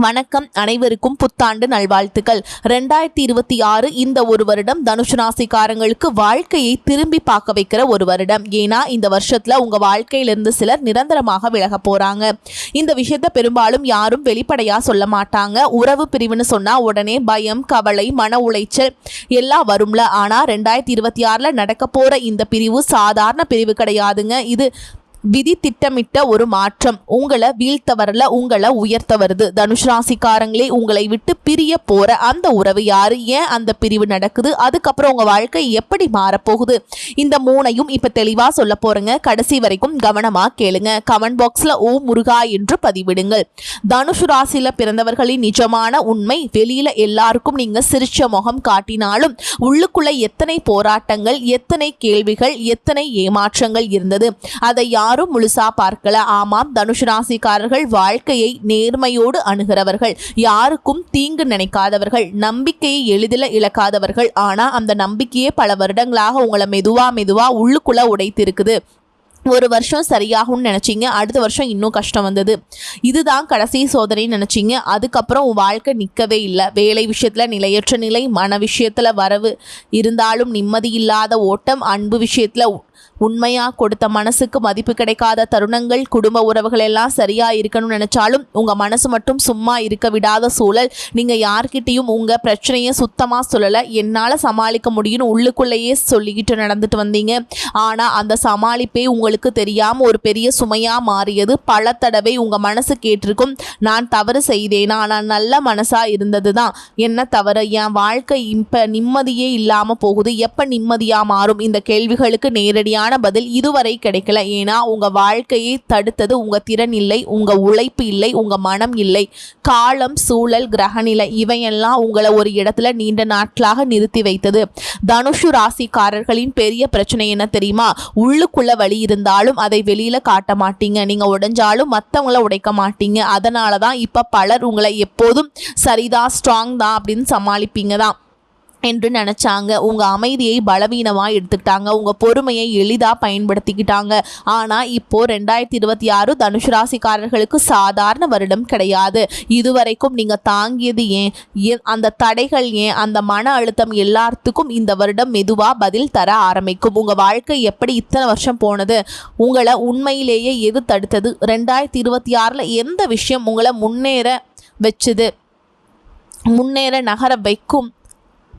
வணக்கம். அனைவருக்கும் புத்தாண்டு நல்வாழ்த்துக்கள். ரெண்டாயிரத்தி இருபத்தி ஆறு இந்த ஒரு வருடம் தனுஷு ராசிக்காரங்களுக்கு வாழ்க்கையை திரும்பி பார்க்க வைக்கிற ஒரு வருடம். ஏன்னா இந்த வருஷத்துல உங்க வாழ்க்கையிலிருந்து சிலர் நிரந்தரமாக விலக போறாங்க. இந்த விஷயத்த பெரும்பாலும் யாரும் வெளிப்படையா சொல்ல மாட்டாங்க. உறவு பிரிவுன்னு சொன்னா உடனே பயம் கவலை மன உளைச்சல் எல்லாம் வரும்ல. ஆனா ரெண்டாயிரத்தி இருபத்தி ஆறுல நடக்க போற இந்த பிரிவு சாதாரண பிரிவு கிடையாதுங்க. இது விதி திட்டமிட்ட ஒரு மாற்றம் உங்களை வீழ்த்த வரல உங்களை உயர்த்த வருது தனுஷ் ராசிக்காரங்களே உங்களை விட்டு பிரிய போற அந்த உறவு யாரு? ஏன் அந்த பிரிவு நடக்குது? அதுக்கப்புறம் உங்க வாழ்க்கை எப்படி மாறப்போகுது? இந்த மூணையும் இப்ப தெளிவா சொல்ல போறேங்க. கடைசி வரைக்கும் கவனமா கேளுங்க. கமெண்ட் பாக்ஸ்ல ஓ முருகா என்று பதிவிடுங்கள். தனுஷ் ராசியில பிறந்தவர்களின் நிஜமான உண்மை வெளியில எல்லாருக்கும் நீங்க சிரிச்ச முகம் காட்டினாலும் உள்ளுக்குள்ள எத்தனை போராட்டங்கள் எத்தனை கேள்விகள் எத்தனை ஏமாற்றங்கள் இருந்தது? அதை யாரும் முழுசா பார்க்கல. ஆமாம் தனுஷ் ராசிக்காரர்கள் வாழ்க்கையை நேர்மையோடு அணுகிறவர்கள். யாருக்கும் தீங்கு நினைக்காதவர்கள் நம்பிக்கையை எளிதில் இழக்காதவர்கள். ஆனா அந்த நம்பிக்கையே பல வருடங்களாக உங்களை மெதுவா மெதுவா உள்ளுக்குள்ள உடைத்திருக்குது. ஒரு வருஷம் சரியாகும்னு நினச்சிங்க அடுத்த வருஷம் இன்னும் கஷ்டம் வந்தது. இதுதான் கடைசி சோதனைன்னு நினச்சிங்க அதுக்கப்புறம் உன் வாழ்க்கை நிற்கவே இல்லை. வேலை விஷயத்தில் நிலையற்ற நிலை மன விஷயத்தில் வரவு இருந்தாலும் நிம்மதி இல்லாத ஓட்டம் அன்பு விஷயத்தில் உண்மையாக கொடுத்த மனசுக்கு மதிப்பு கிடைக்காத தருணங்கள் குடும்ப உறவுகள் எல்லாம் சரியாக இருக்கணும்னு நினச்சாலும் உங்கள் மனசு மட்டும் சும்மா இருக்க விடாத சூழல். நீங்கள் யார்கிட்டேயும் உங்கள் பிரச்சனையை சுத்தமாக சொல்லலை. என்னால் சமாளிக்க முடியும்னு உள்ளுக்குள்ளேயே சொல்லிக்கிட்டு நடந்துட்டு வந்தீங்க. ஆனால் அந்த சமாளிப்பே உங்களுக்கு தெரியாமல் ஒரு பெரிய சுமையாக மாறியது. பல தடவை உங்கள் மனசு கேட்டிருக்கும் நான் தவறு செய்தேனா. நான் நல்ல மனசாக இருந்தது தான் என்ன தவறு? என் வாழ்க்கை இப்போ நிம்மதியே இல்லாமல் போகுது. எப்போ நிம்மதியாக மாறும்? இந்த கேள்விகளுக்கு சரியான பதில் இதுவரை கிடைக்கல. ஏன்னா உங்கள் வாழ்க்கையை தடுத்தது உங்கள் திறன் இல்லை உங்கள் உழைப்பு இல்லை உங்கள் மனம் இல்லை. காலம் சூழல் கிரகநிலை இவையெல்லாம் உங்களை ஒரு இடத்துல நீண்ட நாட்களாக நிறுத்தி வைத்தது. தனுஷு ராசிக்காரர்களின் பெரிய பிரச்சனை என்ன தெரியுமா? உள்ளுக்குள்ள வழி இருந்தாலும் அதை வெளியில காட்ட மாட்டீங்க. நீங்க உடைஞ்சாலும் மற்றவங்கள உடைக்க மாட்டீங்க. அதனால தான் இப்போ பலர் உங்களை எப்போதும் சரிதான் ஸ்ட்ராங் தான் அப்படின்னு சமாளிப்பீங்க தான் என்று நினச்சாங்க. உங்கள் அமைதியை பலவீனமாக எடுத்துக்கிட்டாங்க. உங்கள் பொறுமையை எளிதாக பயன்படுத்திக்கிட்டாங்க. ஆனால் இப்போ ரெண்டாயிரத்தி இருபத்தி ஆறு தனுஷ் ராசிக்காரர்களுக்கு சாதாரண வருடம் கிடையாது. இதுவரைக்கும் நீங்கள் தாங்கியது ஏன்? ஏன் அந்த தடைகள் ஏன்? அந்த மன அழுத்தம் எல்லாத்துக்கும் இந்த வருடம் மெதுவாக பதில் தர ஆரம்பிக்கும். உங்கள் வாழ்க்கை எப்படி இத்தனை வருஷம் போனது? உங்களை உண்மையிலேயே எது தடுத்தது? ரெண்டாயிரத்தி இருபத்தி ஆறில் எந்த விஷயம் உங்களை முன்னேற வச்சுது? முன்னேற நகர வைக்கும்?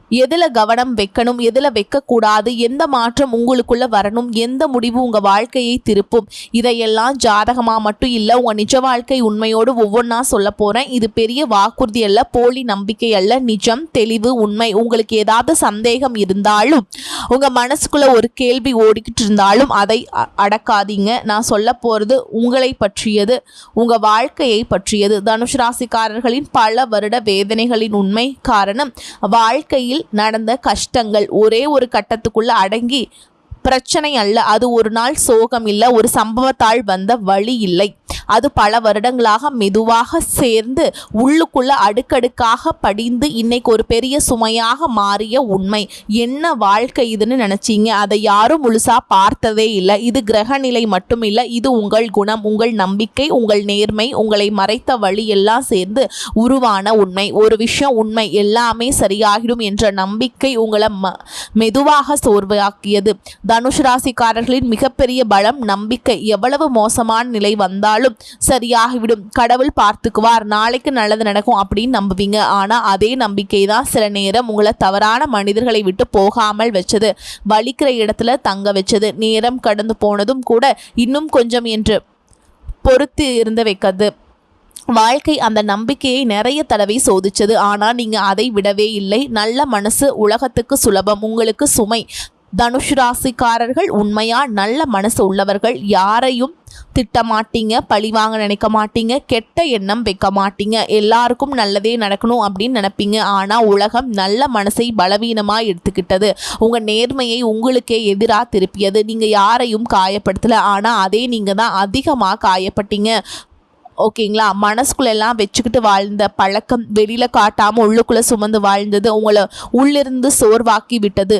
எதில் கவனம் வைக்கணும் எதில் வைக்கக்கூடாது எந்த மாற்றம் உங்களுக்குள்ளே வரணும் எந்த முடிவு உங்கள் வாழ்க்கையை திருப்பும் இதையெல்லாம் ஜாதகமாக மட்டும் இல்லை உங்கள் நிஜ வாழ்க்கை உண்மையோடு ஒவ்வொன்றா சொல்ல போகிறேன் இது பெரிய வாக்குறுதி அல்ல போலி நம்பிக்கை அல்ல நிஜம் தெளிவு உண்மை. உங்களுக்கு ஏதாவது சந்தேகம் இருந்தாலும் உங்கள் மனசுக்குள்ளே ஒரு கேள்வி ஓடிக்கிட்டு இருந்தாலும் அதை அடக்காதீங்க. நான் சொல்ல போகிறது உங்களை பற்றியது உங்கள் வாழ்க்கையை பற்றியது. தனுஷ் ராசிக்காரர்களின் பல வருட வேதனைகளின் உண்மை காரணம் வாழ்க்கையில் நடந்த கஷ்டங்கள் ஒரே ஒரு கட்டத்துக்குள்ள அடங்கி பிரச்சனை அல்ல அது ஒரு நாள் சோகம் இல்லை ஒரு சம்பவத்தால் வந்த வழி இல்லை. அது பல வருடங்களாக மெதுவாக சேர்ந்து உள்ளுக்குள்ள அடுக்கடுக்காக படிந்து இன்னைக்கு ஒரு பெரிய சுமையாக மாறிய உண்மை. என்ன வாழ்க்கை இதுன்னு நினச்சிங்க? அதை யாரும் முழுசா பார்த்ததே இல்லை. இது கிரகநிலை மட்டும் இல்லை இது உங்கள் குணம் உங்கள் நம்பிக்கை உங்கள் நேர்மை உங்களை மறைத்த வழி எல்லாம் சேர்ந்து உருவான உண்மை. ஒரு விஷயம் உண்மை. எல்லாமே சரியாகிடும் என்ற நம்பிக்கை உங்களை ம மெதுவாக சோர்வாக்கியது. தனுஷ் ராசிக்காரர்களின் மிகப்பெரிய பலம் நம்பிக்கை. எவ்வளவு மோசமான நிலை வந்தாலும் சரியாகிவிடும். கடவுள் பார்த்துக்குவார். நாளைக்கு நல்லது நடக்கும் அப்படின்னு நம்புவீங்க. ஆனால் அதே நம்பிக்கை தான் சில நேரம் உங்களை தவறான மனிதர்களை விட்டு போகாமல் வச்சது. வலிக்கிற இடத்துல தங்க வச்சது. நேரம் கடந்து போனதும் கூட இன்னும் கொஞ்சம் என்று பொறுத்து இருந்து வைக்கிறது வாழ்க்கை அந்த நம்பிக்கையை நிறைய தடவை சோதிச்சது. ஆனால் நீங்கள் அதை விடவே இல்லை. நல்ல மனசு உலகத்துக்கு சுலபம். உங்களுக்கு சுமை. தனுஷ் ராசிக்காரர்கள் உண்மையா நல்ல மனசு உள்ளவர்கள் யாரையும் திட்டமாட்டீங்க பழிவாங்க நினைக்க மாட்டீங்க கெட்ட எண்ணம் வைக்க மாட்டீங்க. எல்லாருக்கும் நல்லதே நடக்கணும் அப்படின்னு நினைப்பீங்க. ஆனால் உலகம் நல்ல மனசை பலவீனமாக எடுத்துக்கிட்டது. உங்கள் நேர்மையை உங்களுக்கே எதிராக திருப்பியது. நீங்கள் யாரையும் காயப்படுத்தலை. ஆனால் அதே நீங்கள் தான் அதிகமாக காயப்பட்டீங்க. ஓகேங்களா? மனசுக்குள்ளெல்லாம் வச்சுக்கிட்டு வாழ்ந்த பழக்கம் வெளியில் காட்டாமல் உள்ளுக்குள்ளே சுமந்து வாழ்ந்தது உங்களை உள்ளிருந்து சோர்வாக்கி விட்டது.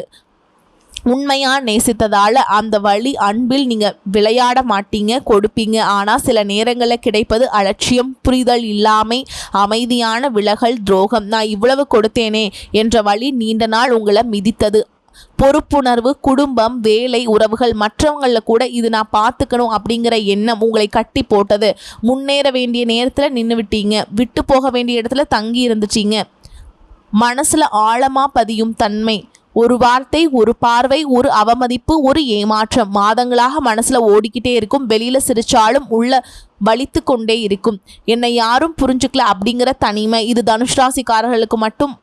உண்மையாக நேசித்ததால் அந்த வழி அன்பில் நீங்கள் விளையாட மாட்டீங்க கொடுப்பீங்க. ஆனால் சில நேரங்களில் கிடைப்பது அலட்சியம் புரிதல் இல்லாமை அமைதியான விலகல் துரோகம். நான் இவ்வளவு கொடுத்தேனே என்ற வழி நீண்ட நாள் உங்களை மிதித்தது. பொறுப்புணர்வு குடும்பம் வேலை உறவுகள் மற்றவங்களில் கூட இது நான் பார்த்துக்கணும் அப்படிங்கிற எண்ணம் உங்களை கட்டி போட்டது. முன்னேற வேண்டிய நேரத்தில் நின்று விட்டீங்க. விட்டு போக வேண்டிய இடத்துல தங்கி இருந்துச்சிங்க மனசில் ஆழமாக பதியும் தன்மை. ஒரு வார்த்தை ஒரு பார்வை ஒரு அவமதிப்பு ஒரு ஏமாற்றம் மாதங்களாக மனசுல ஓடிக்கிட்டே இருக்கும். வெளியில சிரிச்சாலும் உள்ள வலித்து கொண்டே இருக்கும். என்னை யாரும் புரிஞ்சுக்கல அப்படிங்கிற தனிமை. இது தனுஷ் ராசிக்காரர்களுக்கு மட்டும்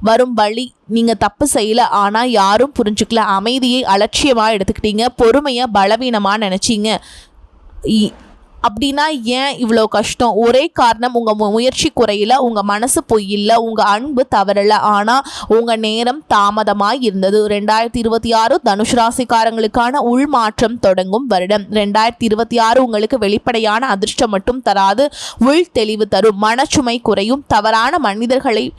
வரும் வழி. நீங்க தப்பு செய்யல ஆனா யாரும் புரிஞ்சுக்கல. அமைதியை அலட்சியமா எடுத்துக்கிட்டீங்க. பொறுமையை பலவீனமா நினைச்சீங்க. இ- அப்படின்னா ஏன் இவ்வளோ கஷ்டம்? ஒரே காரணம் உங்கள் முயற்சி குறையில உங்கள் மனசு பொய்யில்ல உங்கள் அன்பு தவறலை. ஆனால் உங்கள் நேரம் தாமதமாக இருந்தது. ரெண்டாயிரத்தி இருபத்தி ஆறு தனுஷ் ராசிக்காரங்களுக்கான உள்மாற்றம் தொடங்கும் வருடம். ரெண்டாயிரத்தி இருபத்தி ஆறு உங்களுக்கு வெளிப்படையான அதிர்ஷ்டம் மட்டும் தராது உள் தெளிவு தரும். மனச்சுமை குறையும். தவறான மனிதர்களை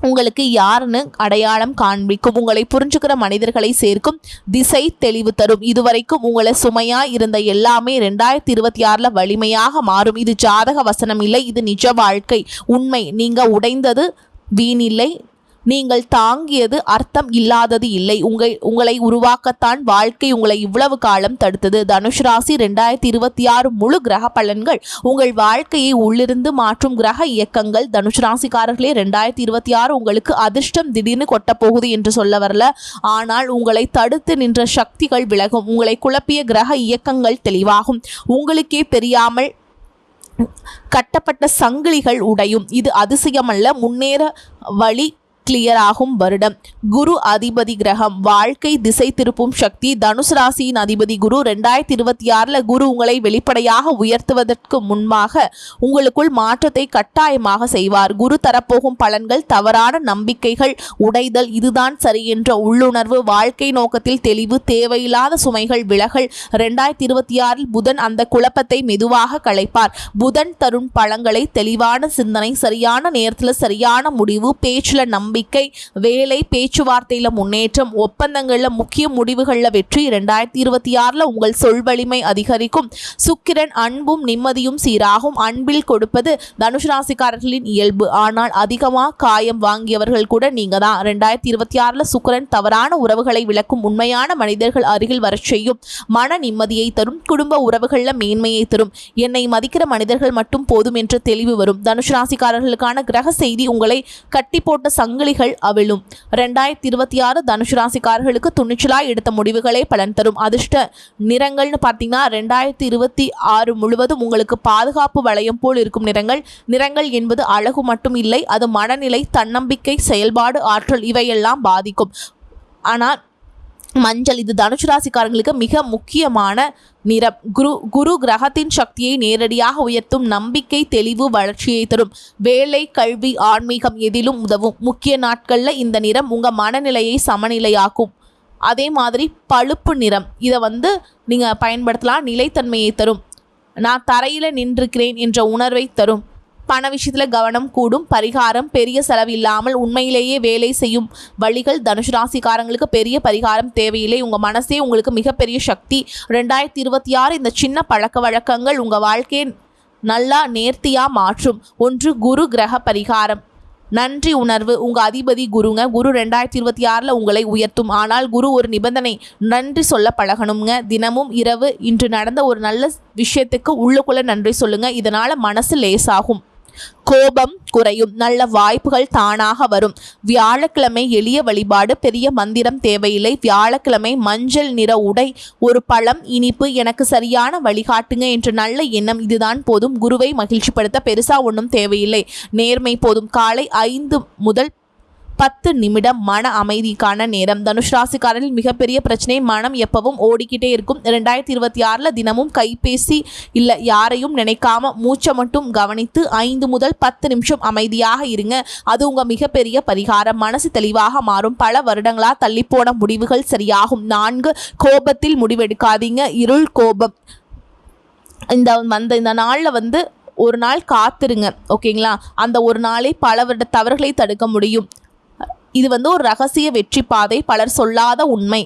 உங்களுக்கு யாருன்னு அடையாளம் காண்பிக்கும். உங்களை புரிஞ்சுக்கிற மனிதர்களை சேர்க்கும் திசை தெளிவு தரும். இதுவரைக்கும் உங்களை சுமையா இருந்த எல்லாமே ரெண்டாயிரத்தி இருபத்தி ஆறுல வலிமையாக மாறும். இது ஜாதக வசனம் இல்லை இது நிஜ வாழ்க்கை. உண்மை நீங்க உடைந்தது வீணில்லை நீங்கள் தாங்கியது அர்த்தம் இல்லாதது இல்லை. உங்கள் உங்களை உருவாக்கத்தான் வாழ்க்கை உங்களை இவ்வளவு காலம் தடுத்தது. தனுஷ் ராசி ரெண்டாயிரத்தி இருபத்தி ஆறு முழு கிரக பலன்கள். உங்கள் வாழ்க்கையை உள்ளிருந்து மாற்றும் கிரக இயக்கங்கள். தனுஷ் ராசிக்காரர்களே ரெண்டாயிரத்தி இருபத்தி ஆறு உங்களுக்கு அதிர்ஷ்டம் திடீர்னு கொட்டப்போகுது என்று சொல்ல வரல. ஆனால் உங்களை தடுத்து நின்ற சக்திகள் விலகும். உங்களை குழப்பிய கிரக இயக்கங்கள் தெளிவாகும். உங்களுக்கே தெரியாமல் கட்டப்பட்ட சங்கிலிகள் உடையும். இது அதிசயமல்ல. முன்னேற வழி கிளியர் ஆகும் வருடம். குரு அதிபதி கிரகம் வாழ்க்கை திசை திருப்பும் சக்தி தனுசு ராசியின் அதிபதி குரு ரெண்டாயிரத்தி இருபத்தி ஆறில் குரு உங்களை வெளிப்படையாக உயர்த்துவதற்கு முன்பாக உங்களுக்குள் மாற்றத்தை கட்டாயமாக செய்வார். குரு தரப்போகும் பலன்கள் தவறான நம்பிக்கைகள் உடைதல் இதுதான் சரி என்ற உள்ளுணர்வு வாழ்க்கை நோக்கத்தில் தெளிவு தேவையில்லாத சுமைகள் விலகல். ரெண்டாயிரத்தி இருபத்தி ஆறில் புதன் அந்த குழப்பத்தை மெதுவாக களைப்பார். புதன் தரும் பழங்களை தெளிவான சிந்தனை சரியான நேரத்தில் சரியான முடிவு பேச்சில் நம்பிக்கை வேலை பேச்சுவார்த்தையில் முன்னேற்றம் ஒப்பந்தங்களில் முக்கிய முடிவுகளில் வெற்றி இரண்டாயிரத்தி இருபத்தி ஆறில் உங்கள் சொல் வலிமை அதிகரிக்கும். சுக்கிரன் அன்பும் நிம்மதியும் சீராகும். அன்பில் கொடுப்பது தனுஷ் ராசிக்காரர்களின் இயல்பு. ஆனால் அதிகமாக காயம் வாங்கியவர்கள் கூட நீங்க தான் ரெண்டாயிரத்தி இருபத்தி ஆறில் சுக்கிரன் தவறான உறவுகளை விளக்கும் உண்மையான மனிதர்கள் அருகில் வர செய்யும். மன நிம்மதியை தரும் குடும்ப உறவுகளில் மேன்மையை தரும். என்னை மதிக்கிற மனிதர்கள் மட்டும் போதும் என்ற தெளிவு வரும். தனுஷ் ராசிக்காரர்களுக்கான கிரக செய்தி உங்களை கட்டி போட்ட சங்கிலி புலிகள் அவிழும். ரெண்டாயிரத்தி இருபத்தி ஆறு தனுஷ் ராசிக்காரர்களுக்கு துணிச்சலாய் எடுத்த முடிவுகளே பலன் தரும். அதிர்ஷ்ட நிறங்கள்னு பார்த்தீங்கன்னா ரெண்டாயிரத்தி இருபத்தி ஆறு முழுவதும் உங்களுக்கு பாதுகாப்பு வளையம் போல் இருக்கும் நிறங்கள். நிறங்கள் என்பது அழகு மட்டும் இல்லை அது மனநிலை தன்னம்பிக்கை செயல்பாடு ஆற்றல் இவையெல்லாம் பாதிக்கும். ஆனால் மஞ்சள். இது தனுஷ் ராசிக்காரங்களுக்கு மிக முக்கியமான நிறம். குரு குரு கிரகத்தின் சக்தியை நேரடியாக உயர்த்தும் நம்பிக்கை தெளிவு வளர்ச்சியை தரும். வேலை கல்வி ஆன்மீகம் எதிலும் உதவும். முக்கிய நாட்களில் இந்த நிறம் உங்கள் மனநிலையை சமநிலையாக்கும். அதே மாதிரி பழுப்பு நிறம். இதை வந்து நீங்கள் பயன்படுத்தலாம். நிலைத்தன்மையை தரும். நான் தரையில் நின்றிருக்கிறேன் என்ற உணர்வை தரும். பண விஷயத்தில் கவனம் கூடும் பரிகாரம் பெரிய செலவு இல்லாமல் உண்மையிலேயே வேலை செய்யும் வழிகள் தனுஷ் ராசிக்காரங்களுக்கு பெரிய பரிகாரம் தேவையில்லை. உங்கள் மனசே உங்களுக்கு மிகப்பெரிய சக்தி. ரெண்டாயிரத்தி இருபத்தி ஆறு இந்த சின்ன பழக்க வழக்கங்கள் உங்கள் வாழ்க்கையை நல்லா நேர்த்தியாக மாற்றும். ஒன்று குரு கிரக பரிகாரம். நன்றி உணர்வு. உங்கள் அதிபதி குருங்க. குரு ரெண்டாயிரத்தி இருபத்தி ஆறில் உங்களை உயர்த்தும். ஆனால் குரு ஒரு நிபந்தனை. நன்றி சொல்ல பழகணுங்க தினமும் இரவு இன்று நடந்த ஒரு நல்ல விஷயத்துக்கு உள்ளுக்குள்ளே நன்றி சொல்லுங்கள் இதனால் மனசு லேசாகும். கோபம் குறையும். நல்ல வாய்ப்புகள் தானாக வரும். வியாழக்கிழமை எளிய வழிபாடு. பெரிய மந்திரம் தேவையில்லை. வியாழக்கிழமை மஞ்சள் நிற உடை ஒரு பழம் இனிப்பு எனக்கு சரியான வழிகாட்டுங்க என்ற நல்ல எண்ணம். இதுதான் போதும். குருவை மகிழ்ச்சிப்படுத்த பெருசா ஒன்றும் தேவையில்லை. நேர்மை போதும். காலை ஐந்து முதல் பத்து நிமிடம் மன அமைதிக்கான நேரம். தனுஷ் ராசிக்காரரில் மிகப்பெரிய பிரச்சனை மனம் எப்பவும் ஓடிக்கிட்டே இருக்கும். ரெண்டாயிரத்தி இருபத்தி ஆறில் தினமும் கைபேசி இல்லை யாரையும் நினைக்காம மூச்சை மட்டும் கவனித்து ஐந்து முதல் பத்து நிமிஷம் அமைதியாக இருங்க. அது உங்கள் மிகப்பெரிய பரிகாரம். மனசு தெளிவாக மாறும். பல வருடங்களா தள்ளிப்போன முடிவுகள் சரியாகும். நான்கு கோபத்தில் முடிவெடுக்காதீங்க. இருள் கோபம். இந்த வந்த இந்த நாளில் வந்து ஒரு நாள் காத்துருங்க. ஓகேங்களா? அந்த ஒரு நாளே பல வருட தவறுகளை தடுக்க முடியும். இது வந்து ஒரு ரகசிய வெற்றி பாதை பலர் சொல்லாத உண்மை.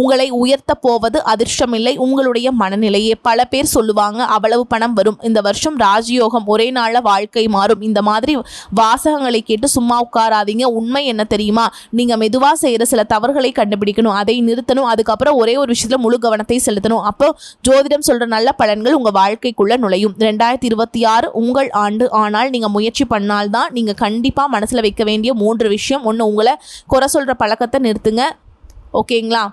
உங்களை உயர்த்த போவது அதிர்ஷ்டமில்லை. உங்களுடைய மனநிலையே பல பேர் சொல்லுவாங்க அவ்வளவு பணம் வரும். இந்த வருஷம் ராஜயோகம் ஒரே நாளில் வாழ்க்கை மாறும். இந்த மாதிரி வாசகங்களை கேட்டு சும்மா உட்காராதீங்க. உண்மை என்ன தெரியுமா? நீங்கள் மெதுவாக செய்கிற சில தவறுகளை கண்டுபிடிக்கணும். அதை நிறுத்தணும். அதுக்கப்புறம் ஒரே ஒரு விஷயத்தில் முழு கவனத்தை செலுத்தணும். அப்போ ஜோதிடம் சொல்கிற நல்ல பலன்கள் உங்கள் வாழ்க்கைக்குள்ளே நுழையும். ரெண்டாயிரத்தி இருபத்தி ஆறு உங்கள் ஆண்டு. ஆனால் நீங்கள் முயற்சி பண்ணால்தான் நீங்கள் கண்டிப்பாக மனசில் வைக்க வேண்டிய மூன்று விஷயம். ஒன்று உங்களை குறை சொல்கிற பழக்கத்தை நிறுத்துங்க. ஓகேங்களா?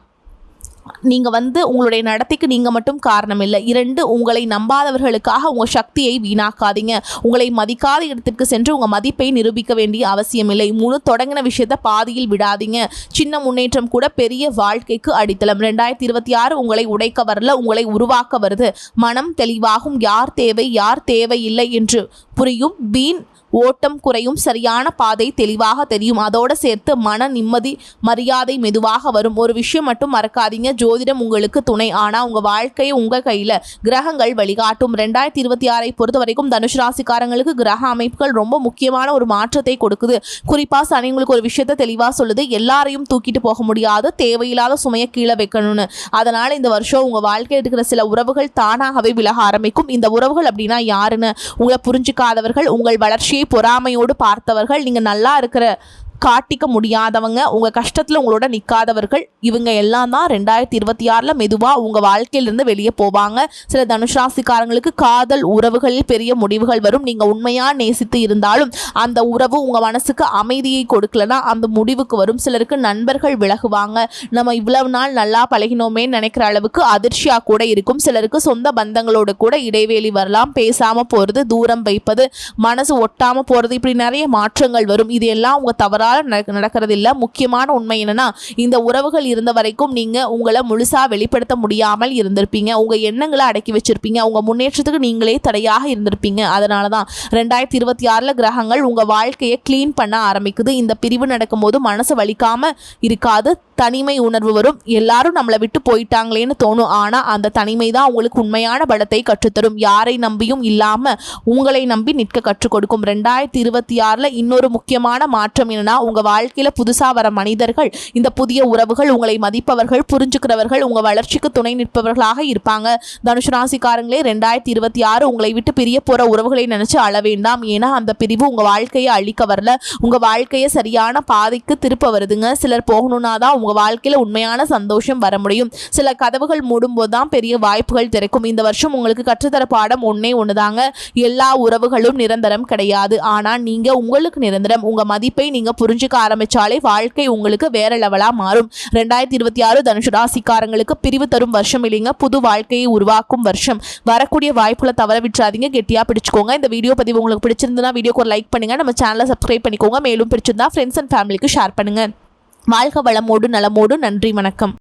நீங்கள் வந்து உங்களுடைய நடத்தைக்கு நீங்கள் மட்டும் காரணம் இல்லை இரண்டு உங்களை நம்பாதவர்களுக்காக உங்கள் சக்தியை வீணாக்காதீங்க. உங்களை மதிக்காத இடத்திற்கு சென்று உங்கள் மதிப்பை நிரூபிக்க வேண்டிய அவசியம் இல்லை முழு தொடங்கின விஷயத்தை பாதியில் விடாதீங்க. சின்ன முன்னேற்றம் கூட பெரிய வாழ்க்கைக்கு அடித்தளம். ரெண்டாயிரத்தி இருபத்தி ஆறு உங்களை உடைக்க வரல உங்களை உருவாக்க வருது. மனம் தெளிவாகும். யார் தேவை? யார் தேவையில்லை என்று புரியும். பீன் ஓட்டம் குறையும் சரியான பாதை தெளிவாக தெரியும். அதோடு சேர்த்து மன நிம்மதி மரியாதை மெதுவாக வரும். ஒரு விஷயம் மட்டும் மறக்காதீங்க. ஜோதிடம் உங்களுக்கு துணை. ஆனால் உங்கள் வாழ்க்கையை உங்கள் கையில் கிரகங்கள் வழிகாட்டும். ரெண்டாயிரத்தி இருபத்தி ஆறை பொறுத்த வரைக்கும் தனுஷ் ராசிக்காரங்களுக்கு கிரக அமைப்புகள் ரொம்ப முக்கியமான ஒரு மாற்றத்தை கொடுக்குது. குறிப்பாக சனி உங்களுக்கு ஒரு விஷயத்தை தெளிவாக சொல்லுது. எல்லாரையும் தூக்கிட்டு போக முடியாது. தேவையில்லாத சுமையை கீழே வைக்கணும்னு. அதனால் இந்த வருஷம் உங்கள் வாழ்க்கையில் இருக்கிற சில உறவுகள் தானாகவே விலக ஆரம்பிக்கும். இந்த உறவுகள் அப்படின்னா யாருன்னு உங்களை புரிஞ்சுக்காதவர்கள் உங்கள் வளர்ச்சியை பொறாமையோடு பார்த்தவர்கள் நீங்கள் நல்லா இருக்கிற காட்டிக்க முடியாதவங்க உங்கள் கஷ்டத்தில் உங்களோட நிற்காதவர்கள் இவங்க எல்லாம் தான் ரெண்டாயிரத்தி இருபத்தி ஆறில் மெதுவாக உங்கள் வாழ்க்கையிலேருந்து வெளியே போவாங்க. சில தனுஷ்ராசிக்காரங்களுக்கு காதல் உறவுகளில் பெரிய முடிவுகள் வரும். நீங்கள் உண்மையாக நேசித்து இருந்தாலும் அந்த உறவு உங்கள் மனசுக்கு அமைதியை கொடுக்கலனா அந்த முடிவுக்கு வரும். சிலருக்கு நண்பர்கள் விலகுவாங்க. நம்ம இவ்வளவு நாள் நல்லா பழகினோமே நினைக்கிற அளவுக்கு அதிர்ச்சியாக கூட இருக்கும். சிலருக்கு சொந்த பந்தங்களோடு கூட இடைவேளி வரலாம். பேசாமல் போகிறது தூரம் வைப்பது மனசு ஒட்டாமல் போகிறது இப்படி நிறைய மாற்றங்கள் வரும். இது எல்லாம் உங்கள் தவறாக காலம் நடக்கிறது இல்லை முக்கியமான உண்மை என்னன்னா இந்த உறவுகள் இருந்த வரைக்கும் நீங்கள் உங்களை முழுசாக வெளிப்படுத்த முடியாமல் இருந்திருப்பீங்க. உங்கள் எண்ணங்களை அடக்கி வச்சிருப்பீங்க. உங்கள் முன்னேற்றத்துக்கு நீங்களே தடையாக இருந்திருப்பீங்க. அதனால தான் ரெண்டாயிரத்தி இருபத்தி ஆறில் கிரகங்கள் உங்கள் வாழ்க்கையை க்ளீன் பண்ண ஆரம்பிக்குது. இந்த பிரிவு நடக்கும்போது மனசு வலிக்காமல் இருக்காது. தனிமை உணர்வு வரும். எல்லாரும் நம்மளை விட்டு போயிட்டாங்களேன்னு தோணும். ஆனால் அந்த தனிமை தான் உங்களுக்கு உண்மையான பலத்தை கற்றுத்தரும். யாரை நம்பியும் இல்லாமல் உங்களை நம்பி நிற்க கற்றுக் கொடுக்கும். ரெண்டாயிரத்தி இருபத்தி ஆறில் இன்னொரு முக்கியமான மாற்றம் என்னன்னா உங்கள் வாழ்க்கையில் புதுசாக வர மனிதர்கள் இந்த புதிய உறவுகள் உங்களை மதிப்பவர்கள் புரிஞ்சுக்கிறவர்கள் உங்கள் வளர்ச்சிக்கு துணை நிற்பவர்களாக இருப்பாங்க. தனுஷ் ராசிக்காரங்களே ரெண்டாயிரத்தி இருபத்தி ஆறு உங்களை விட்டு பிரிய போகிற உறவுகளை நினச்சி அள வேண்டாம். ஏன்னா அந்த பிரிவு உங்கள் வாழ்க்கையை அழிக்க வரல. உங்கள் வாழ்க்கையை சரியான பாதைக்கு திருப்ப வருதுங்க. சிலர் போகணுன்னா தான் உங்கள் வாழ்க்கையில் உண்மையான சந்தோஷம் வர முடியும். சில கதவுகள் மூடும்போது தான் பெரிய வாய்ப்புகள் திறக்கும். இந்த வருஷம் உங்களுக்கு கற்றுத்தர பாடம் ஒன்றே ஒன்று தாங்க எல்லா உறவுகளும் நிரந்தரம் கிடையாது. ஆனால் நீங்கள் உங்களுக்கு நிரந்தரம். உங்கள் மதிப்பை நீங்கள் புரிஞ்சுக்க ஆரம்பிச்சாலே வாழ்க்கை உங்களுக்கு வேற லெவலா மாறும். ரெண்டாயிரத்தி இருபத்தி ஆறு தனுஷு ராசிக்காரங்களுக்கு பிரிவு தரும் வருஷம் இல்லைங்க. புது வாழ்க்கையை உருவாக்கும் வருஷம். வரக்கூடிய வாய்ப்புகளை தவற விட்டுறாதீங்க. கெட்டியா பிடிச்சுக்கோங்க. இந்த வீடியோ பதிவு உங்களுக்கு பிடிச்சிருந்தா வீடியோக்கு ஒரு லைக் பண்ணுங்க. நம்ம சேனலை சப்ஸ்கிரைப் பண்ணிக்கோங்க. மேலும் பிடிச்சிருந்தா ஃப்ரெண்ட்ஸ் அண்ட் ஃபேமிலிக்கு ஷேர் பண்ணுங்க. வாழ்க வளமோடு நலமோடு நன்றி வணக்கம்.